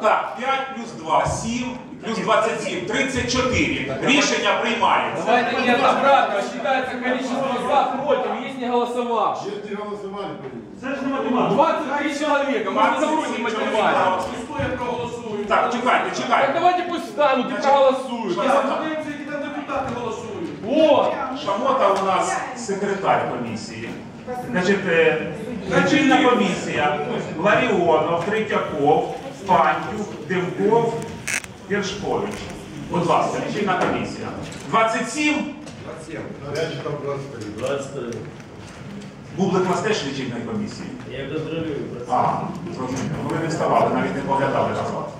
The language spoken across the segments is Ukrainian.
27, 34. Рішення приймається. Давайте не обратно, считается количество за, против, есть не голосовав. Ще не голосували по. Це ж не математика. 23 человека, можно на уровне мотивировать. Стоя проголосують. Так, чекайте, Так чекайте. давайте пусть встанут и проголосуют. Що Я за- подивимося, які там депутати голосують. Вот. Шамота у нас секретар комісії. Значить, е, лічильна комісія, Ларіонов, Третьяков, Пантюк, Демков, Гершкович. Будь ласка, лічильна комісія. 27. Я читав 23. Бублик у нас теж лічильної комісії. Я контролюю. А, зрозуміло. Ну, Ви не вставали, навіть не поглядали на вас.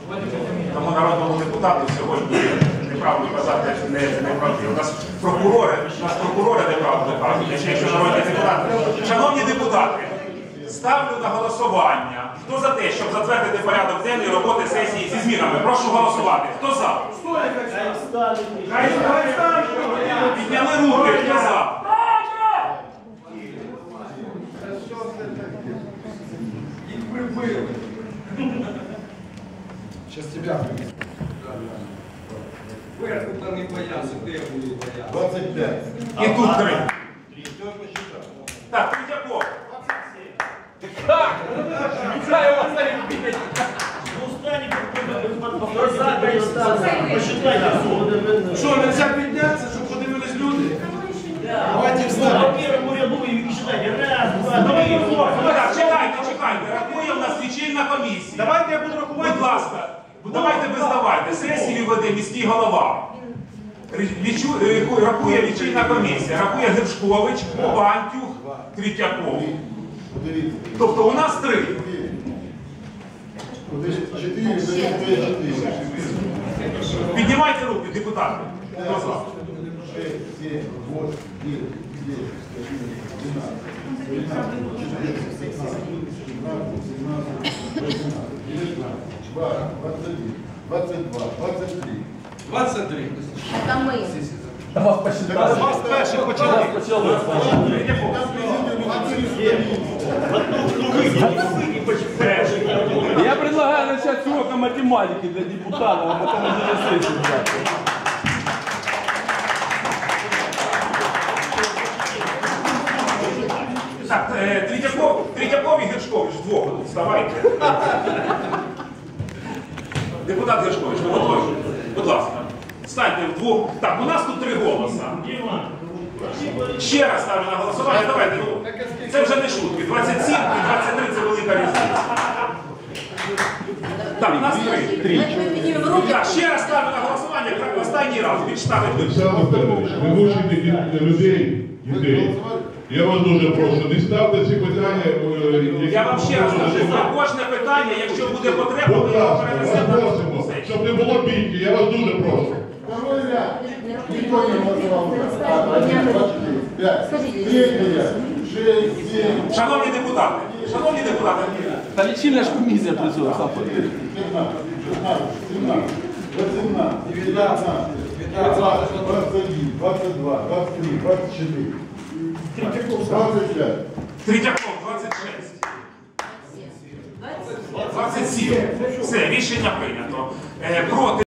Тому народному депутату сьогодні неправду казати не, не правді. У нас прокурори, у нас прокурори неправду кажуть, якщо народні депутати. Шановні депутати, ставлю на голосування. Хто за те, щоб затвердити порядок денний роботи сесії зі змінами? Прошу голосувати. Хто за? Підняли руки, хто за? Прибили. Сейчас тебя. Там не боявся, де я буду боятися. 25. І тут три. Все посчитал. Так, Що, не можна піднятися, щоб подивились люди? Давайте считайте. Раз, два, три, чекайте, чекайте. Рахує в нас лічильна комісія. Давайте я буду рахувати. Будь ласка, давайте без давайте. Сесію веде міський голова. Е, рахує- лічильна комісія, рахує Гершкович, Третьяков. Подивіться. Тобто у нас три. Піднімайте руки, депутати. Хто за? 6, 7, 8, 9, 10, 11, 12, 13, 14, 15, 16, 17, 18, 19, 20, 22, 23. 23. Это мы. Да вас посчитали. Вас перших почали. Вас почали. Математики для депутатов, а потом уже на сессию взять. Так, е, Третьяков, Третьяков і Гершкович вдвох. Вставайте. Депутат Гершкович, ви готові? Будь ласка. Станьте вдвох. Так, у нас тут три голоса. Ще раз ставлю на голосування. Давайте. Це вже не шутки. 27 і 23 це велика різниця. Так, у нас три. Ще раз ставлю на голосування. Останній раз. Ставить ви. Олександр Федорович, ви мучите ді- людей, дітей. Я вас дуже прошу, не ставте ці питання. е, які Я вам ще раз кажу, на кожне питання, якщо буде потреба, Будь ми його ласка, перенесемо на просимо, сесію. щоб не було бійки, я вас дуже прошу. Второй ряд. Никто не голосовал. Так, один, два, четыре, пять. Третий ряд. Шановні депутати, шановні депутати, Та лічильна ж комісія працює, сам 15, 16, 17, 18, 19, 21, 22, 23, 24, 25. Третьяков 26. 27. Все, рішення прийнято. Е, Проти